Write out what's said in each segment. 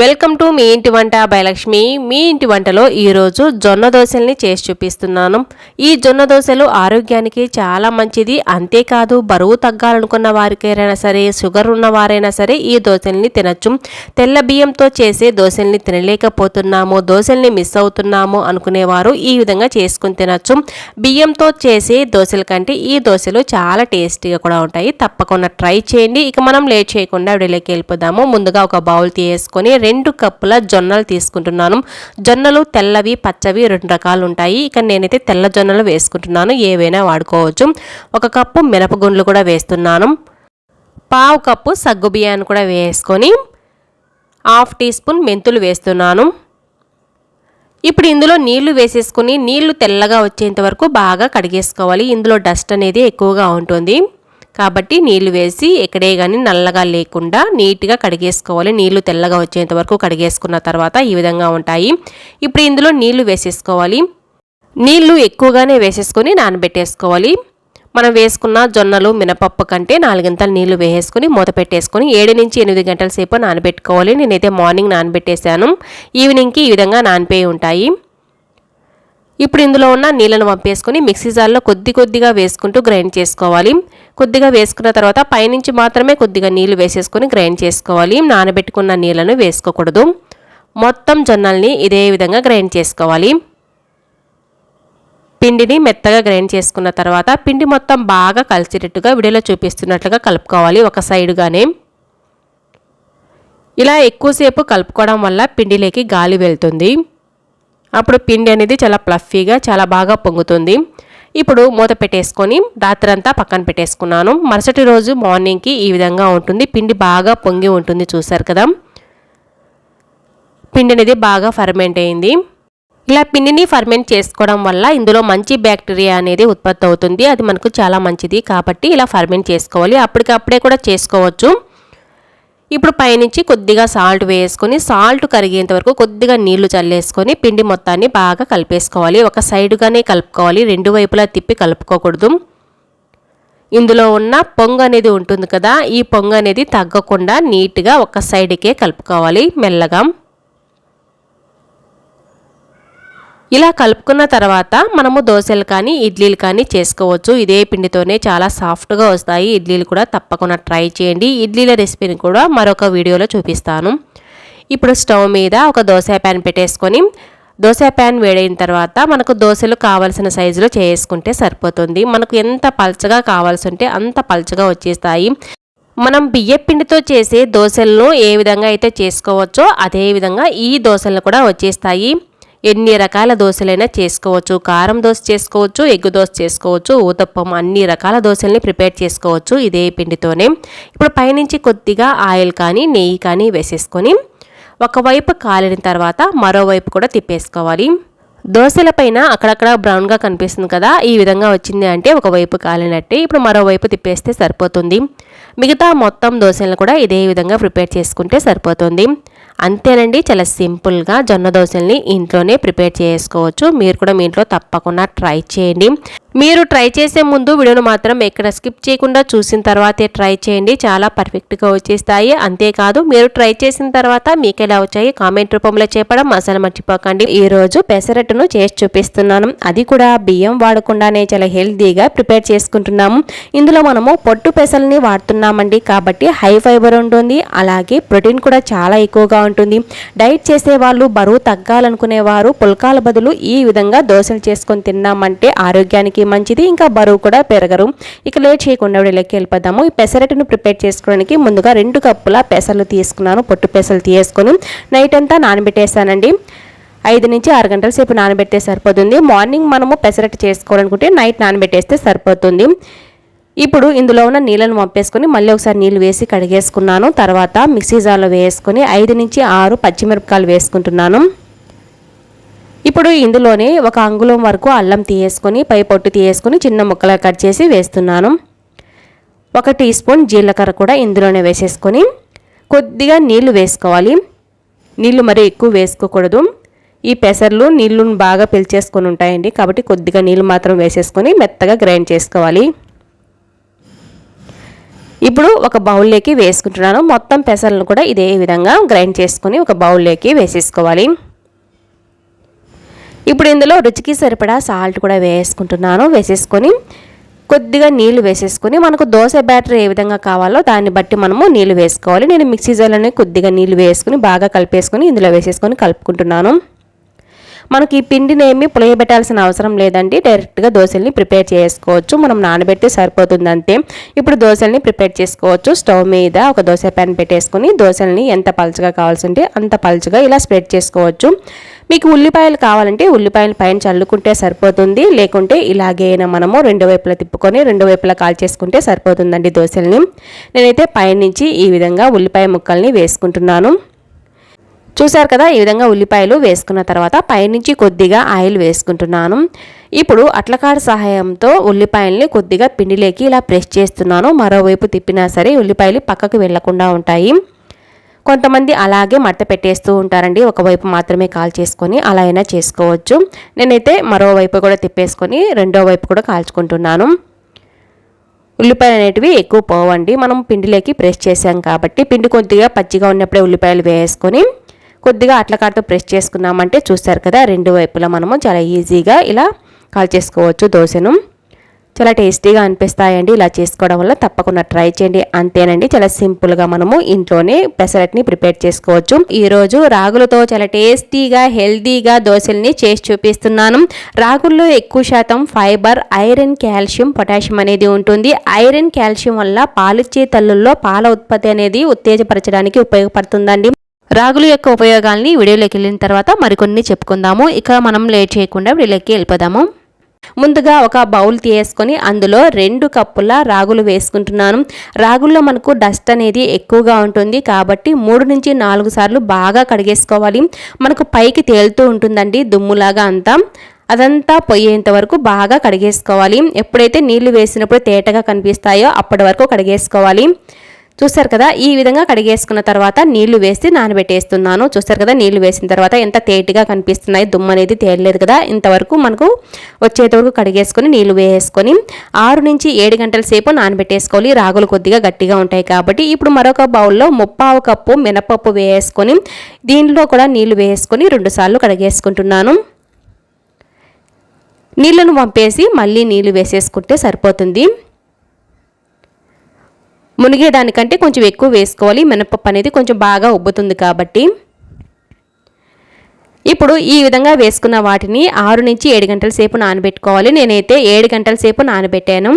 Welcome to me ఇంటి వంట భయలక్ష్మి మీ ఇంటి వంటలో ఈరోజు జొన్న దోశల్ని చేసి చూపిస్తున్నాను. ఈ జొన్న దోశలు ఆరోగ్యానికి చాలా మంచిది. అంతేకాదు బరువు తగ్గాలనుకున్న వారికైనా సరే షుగర్ ఉన్న వారైనా సరే ఈ దోశల్ని తినచ్చు. తెల్ల బియ్యంతో చేసే దోశల్ని తినలేకపోతున్నాము దోశల్ని మిస్ అవుతున్నాము అనుకునేవారు ఈ విధంగా చేసుకుని తినచ్చు. బియ్యంతో చేసే దోశల కంటే ఈ దోశలు చాలా టేస్టీగా కూడా ఉంటాయి. తప్పకుండా ట్రై చేయండి. ఇక మనం లేట్ చేయకుండా వీడియోలోకి వెళ్ళిపోదాము. ముందుగా ఒక బౌల్ తీసుకొని రెండు కప్పుల జొన్నలు తీసుకుంటున్నాను. జొన్నలు తెల్లవి పచ్చవి రెండు రకాలు ఉంటాయి ఇక నేనైతే తెల్ల జొన్నలు వేసుకుంటున్నాను. ఏవైనా వాడుకోవచ్చు. ఒక కప్పు మినపగుండ్లు కూడా వేస్తున్నాను. పావు కప్పు సగ్గు బియ్యాన్ని కూడా వేసుకొని హాఫ్ టీ స్పూన్ మెంతులు వేస్తున్నాను. ఇప్పుడు ఇందులో నీళ్ళు వేసేసుకుని నీళ్ళు తెల్లగా వచ్చేంత వరకు బాగా కడిగేసుకోవాలి. ఇందులో డస్ట్ అనేది ఎక్కువగా ఉంటుంది. కాబట్టి నీళ్ళు వేసి ఎక్కడే కానీ నల్లగా లేకుండా నీట్గా కడిగేసుకోవాలి. నీళ్ళు తెల్లగా వచ్చేంత వరకు కడిగేసుకున్న తర్వాత ఈ విధంగా ఉంటాయి. ఇప్పుడు ఇందులో నీళ్ళు వేసేసుకోవాలి. నీళ్ళు ఎక్కువగానే వేసేసుకొని నానబెట్టేసుకోవాలి. మనం వేసుకున్న జొన్నలు మినపప్పు కంటే నాలుగింతలు నీళ్ళు వేసేసుకుని మూత పెట్టేసుకొని ఏడు నుంచి ఎనిమిది గంటల సేపు నానబెట్టుకోవాలి. నేనైతే మార్నింగ్ నానబెట్టేశాను. ఈవినింగ్కి ఈ విధంగా నానిపోయి ఉంటాయి. ఇప్పుడు ఇందులో ఉన్న నీళ్ళను పంపేసుకొని మిక్సీ జార్లో కొద్ది కొద్దిగా వేసుకుంటూ గ్రైండ్ చేసుకోవాలి. కొద్దిగా వేసుకున్న తర్వాత పైనుంచి మాత్రమే కొద్దిగా నీళ్ళు వేసేసుకొని గ్రైండ్ చేసుకోవాలి. నానబెట్టుకున్న నీళ్ళను వేసుకోకూడదు. మొత్తం జొన్నల్ని ఇదే విధంగా గ్రైండ్ చేసుకోవాలి. పిండిని మెత్తగా గ్రైండ్ చేసుకున్న తర్వాత పిండి మొత్తం బాగా కలిసేటట్టుగా వీడియోలో చూపిస్తున్నట్లుగా కలుపుకోవాలి ఒక సైడ్గానే. ఇలా ఎక్కువసేపు కలుపుకోవడం వల్ల పిండిలోకి గాలి వెళ్తుంది. అప్పుడు పిండి అనేది చాలా ప్లఫీగా చాలా బాగా పొంగుతుంది. ఇప్పుడు మూత పెట్టేసుకొని రాత్రంతా పక్కన పెట్టేసుకున్నాను. మరుసటి రోజు మార్నింగ్కి ఈ విధంగా ఉంటుంది. పిండి బాగా పొంగి ఉంటుంది చూసారు కదా. పిండి అనేది బాగా ఫర్మెంట్ అయింది. ఇలా పిండిని ఫర్మెంట్ చేసుకోవడం వల్ల ఇందులో మంచి బ్యాక్టీరియా అనేది ఉత్పత్తి అవుతుంది. అది మనకు చాలా మంచిది కాబట్టి ఇలా ఫర్మెంట్ చేసుకోవాలి. అప్పటికప్పుడే కూడా చేసుకోవచ్చు. ఇప్పుడు పైనుంచి కొద్దిగా సాల్ట్ వేసుకొని సాల్ట్ కరిగేంత వరకు కొద్దిగా నీళ్ళు చల్లేసుకొని పిండి మొత్తాన్ని బాగా కలిపేసుకోవాలి. ఒక సైడుగానే కలుపుకోవాలి. రెండు వైపులా తిప్పి కలుపుకోకూడదు. ఇందులో ఉన్న పొంగు అనేది ఉంటుంది కదా ఈ పొంగు అనేది తగ్గకుండా నీట్గా ఒక సైడ్కే కలుపుకోవాలి మెల్లగా. ఇలా కలుపుకున్న తర్వాత మనము దోశలు కానీ ఇడ్లీలు కానీ చేసుకోవచ్చు. ఇదే పిండితోనే చాలా సాఫ్ట్గా వస్తాయి. ఇడ్లీలు కూడా తప్పకుండా ట్రై చేయండి. ఇడ్లీల రెసిపీని కూడా మరొక వీడియోలో చూపిస్తాను. ఇప్పుడు స్టవ్ మీద ఒక దోశ ప్యాన్ పెట్టేసుకొని దోశ ప్యాన్ వేడైన తర్వాత మనకు దోశలు కావలసిన సైజులో చేసుకుంటే సరిపోతుంది. మనకు ఎంత పల్చగా కావాల్సి ఉంటే అంత పల్చగా వచ్చేస్తాయి. మనం బియ్యపిండితో చేసే దోశలను ఏ విధంగా అయితే చేసుకోవచ్చో అదే విధంగా ఈ దోశలు కూడా వచ్చేస్తాయి. ఎన్ని రకాల దోశలైనా చేసుకోవచ్చు. కారం దోశ చేసుకోవచ్చు ఎగ్గు దోశ చేసుకోవచ్చు ఊతప్పం అన్ని రకాల దోశల్ని ప్రిపేర్ చేసుకోవచ్చు ఇదే పిండితోనే. ఇప్పుడు పైనుంచి కొద్దిగా ఆయిల్ కానీ నెయ్యి కానీ వేసేసుకొని ఒకవైపు కాలిన తర్వాత మరోవైపు కూడా తిప్పేసుకోవాలి. దోశల పైన అక్కడక్కడ బ్రౌన్గా కనిపిస్తుంది కదా ఈ విధంగా వచ్చింది అంటే ఒకవైపు కాలినట్టే ఇప్పుడు మరోవైపు తిప్పేస్తే సరిపోతుంది. మిగతా మొత్తం దోశలను కూడా ఇదే విధంగా ప్రిపేర్ చేసుకుంటే సరిపోతుంది. అంతేనండి చాలా సింపుల్గా జొన్న దోశల్ని ఇంట్లోనే ప్రిపేర్ చేసుకోవచ్చు. మీరు కూడా మీ ఇంట్లో తప్పకుండా ట్రై చేయండి. మీరు ట్రై చేసే ముందు వీడియోను మాత్రం ఎక్కడ స్కిప్ చేయకుండా చూసిన తర్వాతే ట్రై చేయండి. చాలా పర్ఫెక్ట్గా వచ్చేస్తాయి. అంతేకాదు మీరు ట్రై చేసిన తర్వాత మీకు ఎలా వచ్చాయి కామెంట్ రూపంలో చెప్పడం అసలు మర్చిపోకండి. ఈ రోజు పెసరట్టును చేసి చూపిస్తున్నాను. అది కూడా బియ్యం వాడకుండానే చాలా హెల్తీగా ప్రిపేర్ చేసుకుంటున్నాము. ఇందులో మనము పొట్టు పెసల్ని వాడుతున్నామండి. కాబట్టి హై ఫైబర్ ఉంటుంది. అలాగే ప్రోటీన్ కూడా చాలా ఎక్కువగా ఉంటుంది. డైట్ చేసే వాళ్ళు బరువు తగ్గాలనుకునేవారు పుల్కాల బదులు ఈ విధంగా దోశలు చేసుకొని తిన్నామంటే ఆరోగ్యానికి మంచిది ఇంకా బరువు కూడా పెరగరు. ఇక లేట్ చేయకుండా లెక్క వెళ్ళిపోదాము. ఈ పెసరట్టును ప్రిపేర్ చేసుకోవడానికి ముందుగా రెండు కప్పుల పెసలు తీసుకున్నాను. పొట్టు పెసలు తీసుకొని నైట్ అంతా నానబెట్టేసానండి ఐదు నుంచి ఆరు గంటల సేపు నానబెట్టే సరిపోతుంది. మార్నింగ్ మనము పెసరట్టు చేసుకోవాలనుకుంటే నైట్ నానబెట్టేస్తే సరిపోతుంది. ఇప్పుడు ఇందులో ఉన్న నీళ్ళను పంపేసుకొని మళ్ళీ ఒకసారి నీళ్ళు వేసి కడిగేసుకున్నాను. తర్వాత మిక్సీ జార్లో వేసుకొని ఐదు నుంచి ఆరు పచ్చిమిరపకాయలు వేసుకుంటున్నాను. ఇప్పుడు ఇందులోనే ఒక అంగుళం వరకు అల్లం తీయేసుకొని పై పొట్టు తీయేసుకొని చిన్న ముక్కలు కట్ చేసి వేస్తున్నాను. ఒక టీ స్పూన్ జీలకర్ర కూడా ఇందులోనే వేసేసుకొని కొద్దిగా నీళ్ళు వేసుకోవాలి. నీళ్ళు మరీ ఎక్కువ వేసుకోకూడదు. ఈ పెసర్లు నీళ్ళను బాగా పిలిచేసుకొని ఉంటాయండి. కాబట్టి కొద్దిగా నీళ్ళు మాత్రం వేసేసుకొని మెత్తగా గ్రైండ్ చేసుకోవాలి. ఇప్పుడు ఒక బౌల్లోకి వేసుకుంటున్నాను. మొత్తం పెసలను కూడా ఇదే విధంగా గ్రైండ్ చేసుకొని ఒక బౌల్లోకి వేసేసుకోవాలి. ఇప్పుడు ఇందులో రుచికి సరిపడా సాల్ట్ కూడా వేసుకుంటున్నాను. వేసేసుకొని కొద్దిగా నీళ్ళు వేసేసుకొని మనకు దోశ బ్యాటర్ ఏ విధంగా కావాలో దాన్ని బట్టి మనము నీళ్ళు వేసుకోవాలి. నేను మిక్సీ జార్లోనే కొద్దిగా నీళ్ళు వేసుకుని బాగా కలిపేసుకొని ఇందులో వేసేసుకొని కలుపుకుంటున్నాను. మనకి ఈ పిండిని ఏమి పులయబెట్టాల్సిన అవసరం లేదండి. డైరెక్ట్గా దోశల్ని ప్రిపేర్ చేసుకోవచ్చు. మనం నానబెడితే సరిపోతుంది అంతే ఇప్పుడు దోశల్ని ప్రిపేర్ చేసుకోవచ్చు. స్టవ్ మీద ఒక దోశ ప్యాన్ పెట్టేసుకొని దోశల్ని ఎంత పలుచగా కావాల్సింటే అంత పలుచగా ఇలా స్ప్రెడ్ చేసుకోవచ్చు. మీకు ఉల్లిపాయలు కావాలంటే ఉల్లిపాయలు పైన చల్లుకుంటే సరిపోతుంది. లేకుంటే ఇలాగైనా మనము రెండు వైపులా తిప్పుకొని రెండు వైపులా కాల్ చేసుకుంటే సరిపోతుందండి దోశల్ని. నేనైతే పైనుంచి ఈ విధంగా ఉల్లిపాయ ముక్కల్ని వేసుకుంటున్నాను. చూసారు కదా ఈ విధంగా ఉల్లిపాయలు వేసుకున్న తర్వాత పైనుంచి కొద్దిగా ఆయిల్ వేసుకుంటున్నాను. ఇప్పుడు అట్లకాడ సహాయంతో ఉల్లిపాయల్ని కొద్దిగా పిండిలోకి ఇలా ప్రెస్ చేస్తున్నాను. మరోవైపు తిప్పినా సరే ఉల్లిపాయలు పక్కకు వెళ్ళకుండా ఉంటాయి. కొంతమంది అలాగే మట్ట పెట్టేస్తూ ఉంటారండి. ఒకవైపు మాత్రమే కాల్ చేసుకొని అలా అయినా చేసుకోవచ్చు. నేనైతే మరోవైపు కూడా తిప్పేసుకొని రెండో వైపు కూడా కాల్చుకుంటున్నాను. ఉల్లిపాయలు అనేటివి ఎక్కువ పోవండి. మనం పిండిలోకి ప్రెస్ చేసాం కాబట్టి పిండి కొద్దిగా పచ్చిగా ఉన్నప్పుడే ఉల్లిపాయలు వేసుకొని కొద్దిగా అట్లకాడతో ప్రెస్ చేసుకున్నామంటే చూస్తారు కదా రెండు వైపులా మనము చాలా ఈజీగా ఇలా కాల్ చేసుకోవచ్చు దోశను. చాలా టేస్టీగా అనిపిస్తాయండి ఇలా చేసుకోవడం వల్ల తప్పకుండా ట్రై చేయండి. అంతేనండి చాలా సింపుల్గా మనము ఇంట్లోనే పెసరట్ని ప్రిపేర్ చేసుకోవచ్చు. ఈరోజు రాగులతో చాలా టేస్టీగా హెల్తీగా దోశల్ని చేసి చూపిస్తున్నాను. రాగుల్లో ఎక్కువ శాతం ఫైబర్ ఐరన్ కాల్షియం పొటాషియం అనేది ఉంటుంది. ఐరన్ కాల్షియం వల్ల పాలిచ్చే తల్లుల్లో పాల ఉత్పత్తి అనేది ఉత్తేజపరచడానికి ఉపయోగపడుతుందండి. రాగుల యొక్క ఉపయోగాల్ని వీడియోలోకి వెళ్ళిన తర్వాత మరికొన్ని చెప్పుకుందాము. ఇక మనం లేట్ చేయకుండా వీడియోలోకి వెళ్ళిపోదాము. ముందుగా ఒక బౌల్ తీసుకొని అందులో రెండు కప్పుల రాగులు వేసుకుంటున్నాను. రాగుల్లో మనకు డస్ట్ అనేది ఎక్కువగా ఉంటుంది కాబట్టి మూడు నుంచి నాలుగు సార్లు బాగా కడిగేసుకోవాలి. మనకు పైకి తేలుతూ ఉంటుందండి దుమ్ములాగా అంతా. అదంతా పోయేంత వరకు బాగా కడిగేసుకోవాలి. ఎప్పుడైతే నీళ్ళు వేసినప్పుడు తేటగా కనిపిస్తాయో అప్పటి వరకు కడిగేసుకోవాలి. చూస్తారు కదా ఈ విధంగా కడిగేసుకున్న తర్వాత నీళ్ళు వేసి నానబెట్టేస్తున్నాను. చూస్తారు కదా నీళ్ళు వేసిన తర్వాత ఎంత తేటిగా కనిపిస్తున్నాయి దుమ్ము అనేది తేలలేదు కదా. ఇంతవరకు మనకు వచ్చేంతవరకు కడిగేసుకొని నీళ్ళు వేసుకొని ఆరు నుంచి ఏడు గంటల సేపు నానబెట్టేసుకోవాలి. రాగులు కొద్దిగా గట్టిగా ఉంటాయి కాబట్టి ఇప్పుడు మరొక బౌల్లో ముప్పావు కప్పు మినపప్పు వేసుకొని దీనిలో కూడా నీళ్ళు వేసుకొని రెండుసార్లు కడిగేసుకుంటున్నాను. నీళ్ళను పంపేసి మళ్ళీ నీళ్ళు వేసేసుకుంటే సరిపోతుంది. మునిగేదానికంటే కొంచెం ఎక్కువ వేసుకోవాలి. మినపప్పు అనేది కొంచెం బాగా ఉబ్బుతుంది కాబట్టి. ఇప్పుడు ఈ విధంగా వేసుకున్న వాటిని ఆరు నుంచి ఏడు గంటల సేపు నానబెట్టుకోవాలి. నేనైతే ఏడు గంటల సేపు నానబెట్టాను.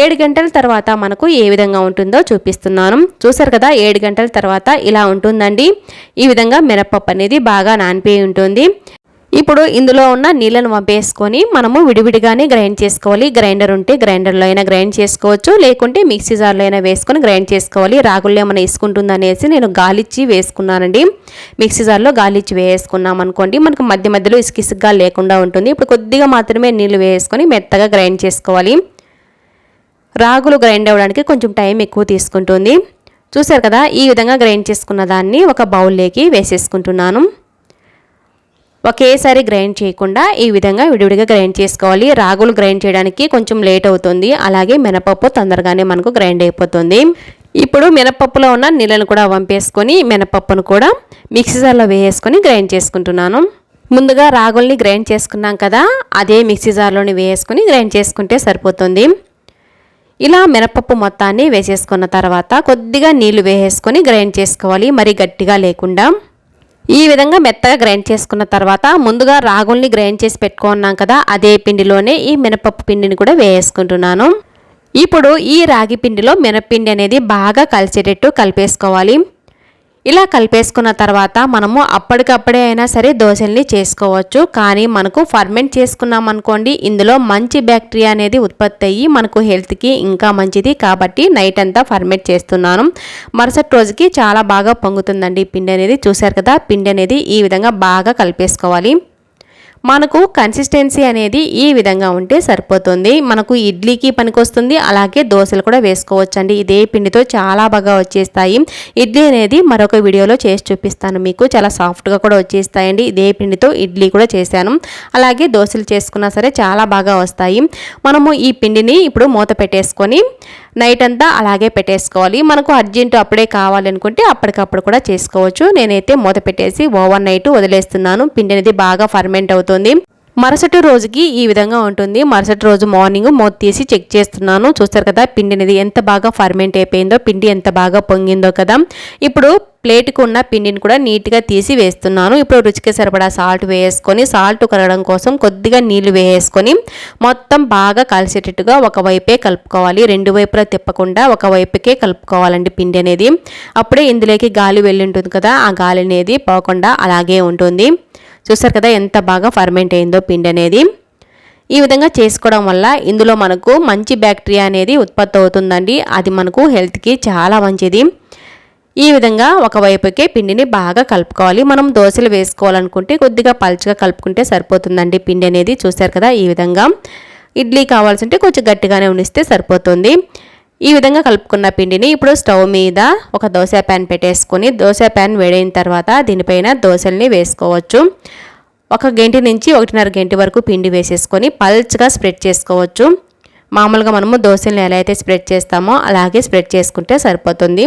ఏడు గంటల తర్వాత మనకు ఏ విధంగా ఉంటుందో చూపిస్తున్నాను. చూసారు కదా ఏడు గంటల తర్వాత ఇలా ఉంటుందండి. ఈ విధంగా మినపప్పు అనేది బాగా నానిపోయి ఉంటుంది. ఇప్పుడు ఇందులో ఉన్న నీళ్ళను పంపేసుకొని మనము విడివిడిగానే గ్రైండ్ చేసుకోవాలి. గ్రైండర్ ఉంటే గ్రైండర్లో అయినా గ్రైండ్ చేసుకోవచ్చు. లేకుంటే మిక్సీ జార్లో అయినా వేసుకొని గ్రైండ్ చేసుకోవాలి. రాగుల్లో ఏమైనా ఇసుకుంటుంది అనేసి నేను గాలిచ్చి వేసుకున్నానండి. మిక్సీ జార్లో గాలిచ్చి వేసుకున్నాం అనుకోండి. మనకు మధ్య మధ్యలో ఇసుకిసుగ్గా లేకుండా ఉంటుంది. ఇప్పుడు కొద్దిగా మాత్రమే నీళ్ళు వేసుకొని మెత్తగా గ్రైండ్ చేసుకోవాలి. రాగులు గ్రైండ్ అవ్వడానికి కొంచెం టైం ఎక్కువ తీసుకుంటుంది. చూసారు కదా ఈ విధంగా గ్రైండ్ చేసుకున్న దాన్ని ఒక బౌల్లోకి వేసేసుకుంటున్నాను. ఒకేసారి గ్రైండ్ చేయకుండా ఈ విధంగా విడివిడిగా గ్రైండ్ చేసుకోవాలి. రాగులు గ్రైండ్ చేయడానికి కొంచెం లేట్ అవుతుంది. అలాగే మినపప్పు తొందరగానే మనకు గ్రైండ్ అయిపోతుంది. ఇప్పుడు మినపప్పులో ఉన్న నీళ్ళను కూడా వంపేసుకొని మినపప్పును కూడా మిక్సీ జార్లో వేసుకొని గ్రైండ్ చేసుకుంటున్నాను. ముందుగా రాగుల్ని గ్రైండ్ చేసుకున్నాం కదా అదే మిక్సీ జార్లోని వేసుకొని గ్రైండ్ చేసుకుంటే సరిపోతుంది. ఇలా మినపప్పు మొత్తాన్ని వేసేసుకున్న తర్వాత కొద్దిగా నీళ్ళు వేసేసుకొని గ్రైండ్ చేసుకోవాలి. మరి గట్టిగా లేకుండా. ఈ విధంగా మెత్తగా గ్రైండ్ చేసుకున్న తర్వాత ముందుగా రాగుల్ని గ్రైండ్ చేసి పెట్టుకున్నాం కదా అదే పిండిలోనే ఈ మినపప్పు పిండిని కూడా వేసుకుంటున్నాను ఇప్పుడు ఈ రాగి పిండిలో మినప్పిండి అనేది బాగా కలిసేటట్టు కలిపేసుకోవాలి. ఇలా కలిపేసుకున్న తర్వాత మనము అప్పటికప్పుడే అయినా సరే దోశల్ని చేసుకోవచ్చు. కానీ మనకు ఫర్మెంట్ చేసుకున్నాం అనుకోండి ఇందులో మంచి బ్యాక్టీరియా అనేది ఉత్పత్తి అయ్యి మనకు హెల్త్కి ఇంకా మంచిది. కాబట్టి నైట్ అంతా ఫర్మెంట్ చేస్తున్నాను. మరుసటి రోజుకి చాలా బాగా పొంగుతుందండి పిండి అనేది. చూసారు కదా పిండి అనేది ఈ విధంగా బాగా కలిపేసుకోవాలి. మనకు కన్సిస్టెన్సీ అనేది ఈ విధంగా ఉంటే సరిపోతుంది. మనకు ఇడ్లీకి పనికొస్తుంది అలాగే దోశలు కూడా వేసుకోవచ్చండి. ఇదే పిండితో చాలా బాగా వచ్చేస్తాయి. ఇడ్లీ అనేది మరొక వీడియోలో చేసి చూపిస్తాను మీకు. చాలా సాఫ్ట్గా కూడా వచ్చేస్తాయండి. ఇదే పిండితో ఇడ్లీ కూడా చేశాను. అలాగే దోశలు చేసుకున్నా సరే చాలా బాగా వస్తాయి. మనము ఈ పిండిని ఇప్పుడు మూత పెట్టేసుకొని నైట్ అంతా అలాగే పెట్టేసుకోవాలి. మనకు అర్జెంటు అప్పుడే కావాలనుకుంటే అప్పటికప్పుడు కూడా చేసుకోవచ్చు. నేనైతే మూత పెట్టేసి ఓవర్ నైట్ వదిలేస్తున్నాను. పిండి అనేది బాగా ఫర్మెంట్ అవుతుంది. మరుసటి రోజుకి ఈ విధంగా ఉంటుంది. మరుసటి రోజు మార్నింగ్ మూత తీసి చెక్ చేస్తున్నాను. చూస్తారు కదా పిండి అనేది ఎంత బాగా ఫర్మెంట్ అయిపోయిందో పిండి ఎంత బాగా పొంగిందో కదా. ఇప్పుడు ప్లేట్కి ఉన్న పిండిని కూడా నీట్గా తీసి వేస్తున్నాను. ఇప్పుడు రుచికి సరిపడా సాల్ట్ వేసుకొని సాల్ట్ కరగడం కోసం కొద్దిగా నీళ్ళు వేసుకొని మొత్తం బాగా కలిసేటట్టుగా ఒకవైపే కలుపుకోవాలి. రెండు వైపులా తిప్పకుండా ఒక వైపుకే కలుపుకోవాలండి పిండి అనేది. అప్పుడే ఇందులోకి గాలి వెళ్ళి ఉంటుంది కదా ఆ గాలి అనేది పోకుండా అలాగే ఉంటుంది. చూస్తారు కదా ఎంత బాగా ఫర్మెంట్ అయిందో పిండి అనేది. ఈ విధంగా చేసుకోవడం వల్ల ఇందులో మనకు మంచి బ్యాక్టీరియా అనేది ఉత్పత్తి అవుతుందండి. అది మనకు హెల్త్కి చాలా మంచిది. ఈ విధంగా ఒకవైపుకే పిండిని బాగా కలుపుకోవాలి. మనం దోశలు వేసుకోవాలనుకుంటే కొద్దిగా పలుచగా కలుపుకుంటే సరిపోతుందండి పిండి అనేది. చూశారు కదా ఈ విధంగా. ఇడ్లీ కావాల్సింటే కొంచెం గట్టిగానే ఉనిస్తే సరిపోతుంది. ఈ విధంగా కలుపుకున్న పిండిని ఇప్పుడు స్టవ్ మీద ఒక దోశ ప్యాన్ పెట్టేసుకొని దోశ ప్యాన్ వేడైన తర్వాత దీనిపైన దోశల్ని వేసుకోవచ్చు. ఒక గంటి నుంచి ఒకటిన్నర గంటి వరకు పిండి వేసేసుకొని పల్చగా స్ప్రెడ్ చేసుకోవచ్చు. మామూలుగా మనము దోశలను ఎలా అయితే స్ప్రెడ్ చేస్తామో అలాగే స్ప్రెడ్ చేసుకుంటే సరిపోతుంది.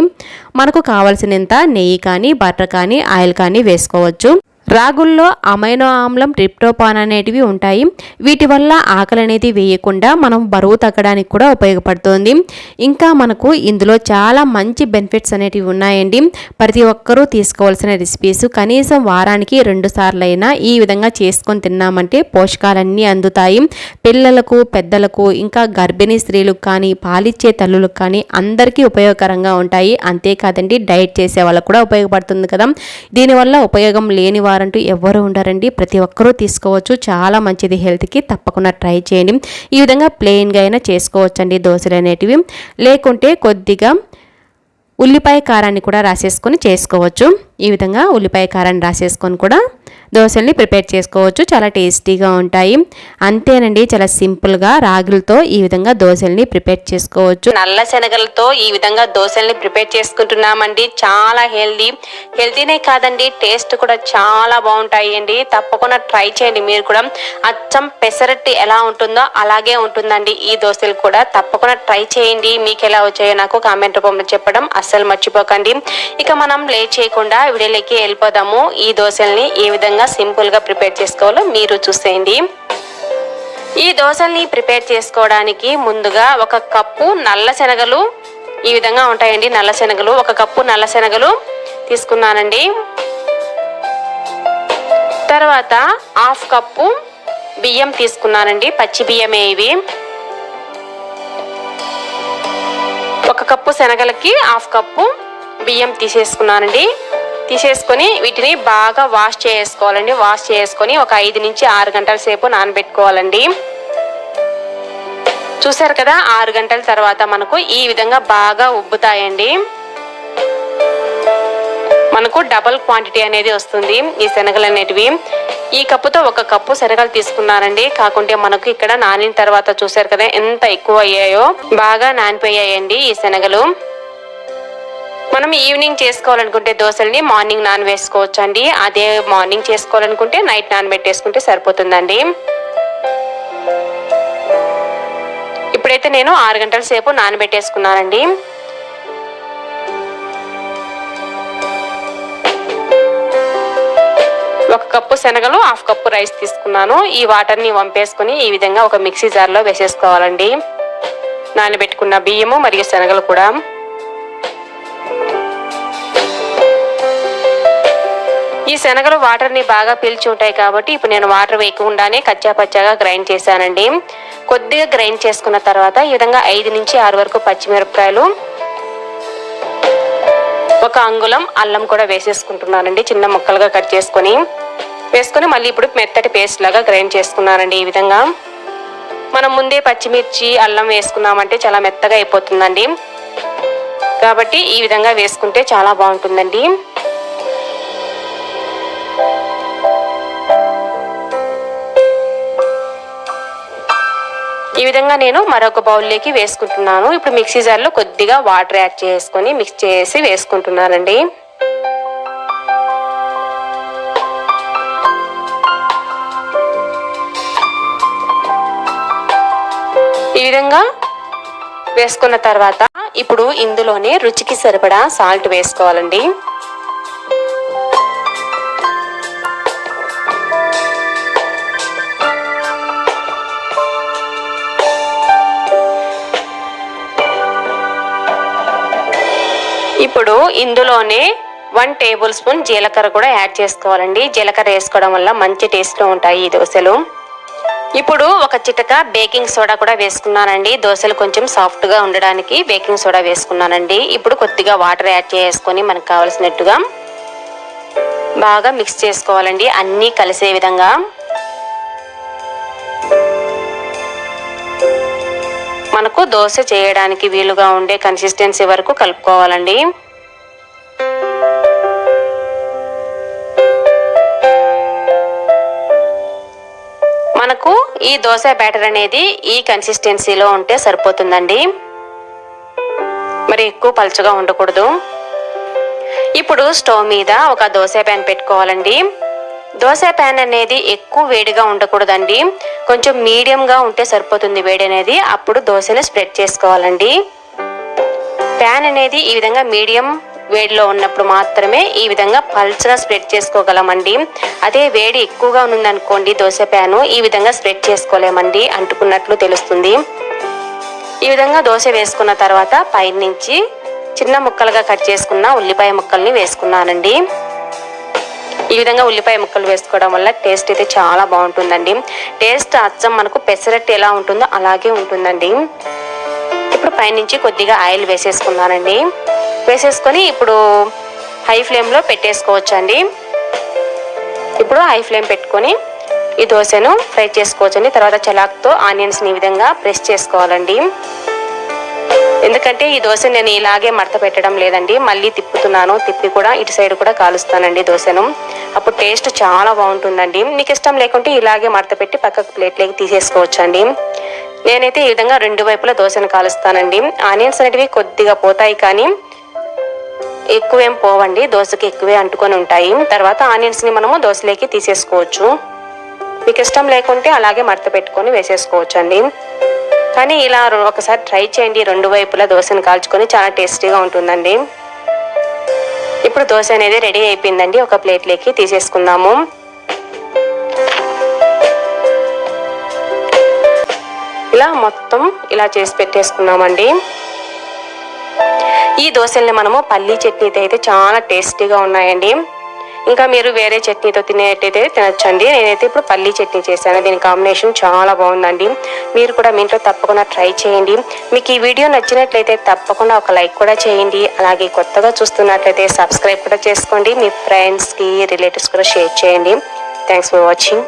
మనకు కావాల్సినంత నెయ్యి కానీ బటర్ కానీ ఆయిల్ కానీ వేసుకోవచ్చు. రాగుల్లో అమైనో ఆమ్లం ట్రిప్టోపాన్ అనేటివి ఉంటాయి. వీటి వల్ల ఆకలి అనేది వేయకుండా మనం బరువు తగ్గడానికి కూడా ఉపయోగపడుతుంది. ఇంకా మనకు ఇందులో చాలా మంచి బెనిఫిట్స్ అనేటివి ఉన్నాయండి. ప్రతి ఒక్కరూ తీసుకోవాల్సిన రెసిపీస్ కనీసం వారానికి రెండు సార్లైనా ఈ విధంగా చేసుకొని తిన్నామంటే పోషకాలన్నీ అందుతాయి. పిల్లలకు పెద్దలకు ఇంకా గర్భిణీ స్త్రీలకు కానీ పాలిచ్చే తల్లులకు కానీ అందరికీ ఉపయోగకరంగా ఉంటాయి. అంతేకాదండి డైట్ చేసే వాళ్ళకు కూడా ఉపయోగపడుతుంది కదా. దీనివల్ల ఉపయోగం లేని వారంటూ ఎవ్వరూ ఉండరండి. ప్రతి ఒక్కరూ తీసుకోవచ్చు. చాలా మంచిది హెల్త్కి. తప్పకుండా ట్రై చేయండి. ఈ విధంగా ప్లెయిన్గా అయినా చేసుకోవచ్చండి దోశలు అనేటివి. లేకుంటే కొద్దిగా ఉల్లిపాయ కారాన్ని కూడా రాసేసుకొని చేసుకోవచ్చు. ఈ విధంగా ఉల్లిపాయ కారాన్ని రాసేసుకొని కూడా దోశల్ని ప్రిపేర్ చేసుకోవచ్చు. చాలా టేస్టీగా ఉంటాయి. అంతేనండి చాలా సింపుల్గా రాగులతో ఈ విధంగా దోశల్ని ప్రిపేర్ చేసుకోవచ్చు. నల్ల శనగలతో ఈ విధంగా దోశల్ని ప్రిపేర్ చేసుకుంటున్నామండి. చాలా హెల్దీ. హెల్తీనే కాదండి టేస్ట్ కూడా చాలా బాగుంటాయి అండి తప్పకుండా ట్రై చేయండి మీరు కూడా. అచ్చం పెసరట్టి ఎలా ఉంటుందో అలాగే ఉంటుందండి. ఈ దోశలు కూడా తప్పకుండా ట్రై చేయండి. మీకు ఎలా వచ్చాయో నాకు కామెంట్ రూపంలో చెప్పడం అస్సలు మర్చిపోకండి. ఇక మనం లేట్ చేయకుండా వీడియోలోకి వెళ్ళిపోదాము. ఈ దోశల్ని ఏ విధంగా సింపుల్గా ప్రిపేర్ చేసుకోవాలో మీరు చూసేయండి. ఈ దోశల్ని ప్రిపేర్ చేసుకోవడానికి ముందుగా ఒక కప్పు నల్ల శనగలు ఈ విధంగా ఉంటాయండి నల్ల శనగలు. ఒక కప్పు నల్ల శనగలు తీసుకున్నానండి. తర్వాత హాఫ్ కప్పు బియ్యం తీసుకున్నానండి. పచ్చి బియ్యమే ఇవి. ఒక కప్పు శనగలకి హాఫ్ కప్పు బియ్యం తీసేసుకున్నానండి. తీసేసుకొని వీటిని బాగా వాష్ చేసుకోవాలండి. వాష్ చేసుకొని ఒక ఐదు నుంచి ఆరు గంటల సేపు నానబెట్టుకోవాలండి. చూసారు కదా ఆరు గంటల తర్వాత మనకు ఈ విధంగా బాగా ఉబ్బుతాయండి. మనకు డబల్ క్వాంటిటీ అనేది వస్తుంది ఈ శనగలు అనేటివి ఈ కప్పుతో ఒక కప్పు శనగలు తీసుకున్నానండి కాకుంటే మనకు ఇక్కడ నానిన తర్వాత చూసారు కదా ఎంత ఎక్కువ అయ్యాయో బాగా నానిపోయాయండి ఈ శనగలు. మనం ఈవినింగ్ చేసుకోవాలనుకుంటే దోశల్ని మార్నింగ్ నాన్ వేసుకోవచ్చు అండి అదే మార్నింగ్ చేసుకోవాలనుకుంటే నైట్ నాన్ పెట్టేసుకుంటే సరిపోతుందండి. ఇప్పుడైతే నేను ఆరు గంటల సేపు నానబెట్టేసుకున్నానండి ఒక కప్పు శనగలు హాఫ్ కప్పు రైస్ తీసుకున్నాను. ఈ వాటర్ని వంపేసుకుని ఈ విధంగా ఒక మిక్సీ జార్లో వేసేసుకోవాలండి. నానబెట్టుకున్న బియ్యము మరియు శనగలు కూడా. ఈ శనగలు వాటర్ని బాగా పీల్చి ఉంటాయి కాబట్టి ఇప్పుడు నేను వాటర్ వేయకుండానే కచ్చా పచ్చాగా గ్రైండ్ చేశానండి. కొద్దిగా గ్రైండ్ చేసుకున్న తర్వాత ఈ విధంగా ఐదు నుంచి ఆరు వరకు పచ్చిమిరపకాయలు ఒక అంగుళం అల్లం కూడా వేసేసుకుంటున్నానండి చిన్న ముక్కలుగా కట్ చేసుకొని. వేసుకొని మళ్ళీ ఇప్పుడు మెత్తటి పేస్ట్ లాగా గ్రైండ్ చేసుకున్నానండి ఈ విధంగా. మనం ముందే పచ్చిమిర్చి అల్లం వేసుకున్నామంటే చాలా మెత్తగా అయిపోతుందండి. కాబట్టి ఈ విధంగా వేసుకుంటే చాలా బాగుంటుందండి. ఈ విధంగా నేను మరొక బౌల్లోకి వేసుకుంటున్నాను. ఇప్పుడు మిక్సీ జార్లో కొద్దిగా వాటర్ యాడ్ చేసుకొని మిక్స్ చేసి వేసుకుంటున్నానండి. ఈ విధంగా వేసుకున్న తర్వాత ఇప్పుడు ఇందులోనే రుచికి సరిపడా సాల్ట్ వేసుకోవాలండి. ఇప్పుడు ఇందులోనే వన్ టేబుల్ స్పూన్ జీలకర్ర కూడా యాడ్ చేసుకోవాలండి. జీలకర్ర వేసుకోవడం వల్ల మంచి టేస్ట్లో ఉంటాయి ఈ దోశలు. ఇప్పుడు ఒక చిటక బేకింగ్ సోడా కూడా వేసుకున్నానండి. దోశలు కొంచెం సాఫ్ట్గా ఉండడానికి బేకింగ్ సోడా వేసుకున్నానండి. ఇప్పుడు కొద్దిగా వాటర్ యాడ్ చేసుకొని మనకు కావాల్సినట్టుగా బాగా మిక్స్ చేసుకోవాలండి. అన్నీ కలిసే విధంగా. మనకు దోశ చేయడానికి వీలుగా ఉండే కన్సిస్టెన్సీ వరకు కలుపుకోవాలండి. మనకు ఈ దోశ బ్యాటర్ అనేది ఈ కన్సిస్టెన్సీలో ఉంటే సరిపోతుందండి. మరి ఎక్కువ పలుచగా ఉండకూడదు. ఇప్పుడు స్టవ్ మీద ఒక దోశ ప్యాన్ పెట్టుకోవాలండి. దోశ ప్యాన్ అనేది ఎక్కువ వేడిగా ఉండకూడదండి. కొంచెం మీడియంగా ఉంటే సరిపోతుంది వేడి అనేది. అప్పుడు దోశను స్ప్రెడ్ చేసుకోవాలండి. ప్యాన్ అనేది ఈ విధంగా మీడియం వేడిలో ఉన్నప్పుడు మాత్రమే ఈ విధంగా పల్చగా స్ప్రెడ్ చేసుకోగలమండి. అదే వేడి ఎక్కువగా ఉందనుకోండి దోశ ప్యాను ఈ విధంగా స్ప్రెడ్ చేసుకోలేమండి అంటుకున్నట్లు తెలుస్తుంది. ఈ విధంగా దోశ వేసుకున్న తర్వాత పైనుంచి చిన్న ముక్కలుగా కట్ చేసుకున్న ఉల్లిపాయ ముక్కల్ని వేసుకున్నానండి. ఈ విధంగా ఉల్లిపాయ ముక్కలు వేసుకోవడం వల్ల టేస్ట్ అయితే చాలా బాగుంటుందండి. టేస్ట్ అచ్చం మనకు పెసరట్టు ఎలా ఉంటుందో అలాగే ఉంటుందండి. ఇప్పుడు పైనుంచి కొద్దిగా ఆయిల్ వేసేసుకున్నానండి వేసేసుకొని ఇప్పుడు హై ఫ్లేమ్లో పెట్టేసుకోవచ్చు అండి ఇప్పుడు హై ఫ్లేమ్ పెట్టుకొని ఈ దోశను ఫ్రై చేసుకోవచ్చండి. తర్వాత చలాక్తో ఆనియన్స్ని ఈ విధంగా ప్రెస్ చేసుకోవాలండి. ఎందుకంటే ఈ దోశ నేను ఇలాగే మడత పెట్టడం లేదండి. మళ్ళీ తిప్పుతున్నాను. తిప్పి కూడా ఇటు సైడ్ కూడా కాలుస్తానండి దోశను. అప్పుడు టేస్ట్ చాలా బాగుంటుందండి. మీకు ఇష్టం లేకుంటే ఇలాగే మడత పెట్టి పక్కకు ప్లేట్లోకి తీసేసుకోవచ్చండి. నేనైతే ఈ విధంగా రెండు వైపులా దోశను కాలుస్తానండి. ఆనియన్స్ అనేటివి కొద్దిగా పోతాయి కానీ ఎక్కువేం పోవండి. దోశకి ఎక్కువే అంటుకొని ఉంటాయి. తర్వాత ఆనియన్స్ని మనము దోశలోకి తీసేసుకోవచ్చు. మీకు ఇష్టం లేకుంటే అలాగే మడత పెట్టుకొని వేసేసుకోవచ్చు అండి కానీ ఇలా ఒకసారి ట్రై చేయండి. రెండు వైపులా దోశను కాల్చుకొని చాలా టేస్టీగా ఉంటుందండి. ఇప్పుడు దోశ అనేది రెడీ అయిపోయిందండి. ఒక ప్లేట్లోకి తీసేసుకుందాము. ఇలా మొత్తం ఇలా చేసి పెట్టేసుకున్నామండి. ఈ దోశల్ని మనము పల్లీ చట్నీతో అయితే చాలా టేస్టీగా ఉన్నాయండి. ఇంకా మీరు వేరే చట్నీతో తినేటైతే తినచ్చండి. నేనైతే ఇప్పుడు పల్లీ చట్నీ చేశాను. దీని కాంబినేషన్ చాలా బాగుందండి. మీరు కూడా మీ ఇంట్లో తప్పకుండా ట్రై చేయండి. మీకు ఈ వీడియో నచ్చినట్లయితే తప్పకుండా ఒక లైక్ కూడా చేయండి. అలాగే కొత్తగా చూస్తున్నట్లయితే సబ్స్క్రైబ్ కూడా చేసుకోండి. మీ ఫ్రెండ్స్కి రిలేటివ్స్ కూడా షేర్ చేయండి. Thanks for watching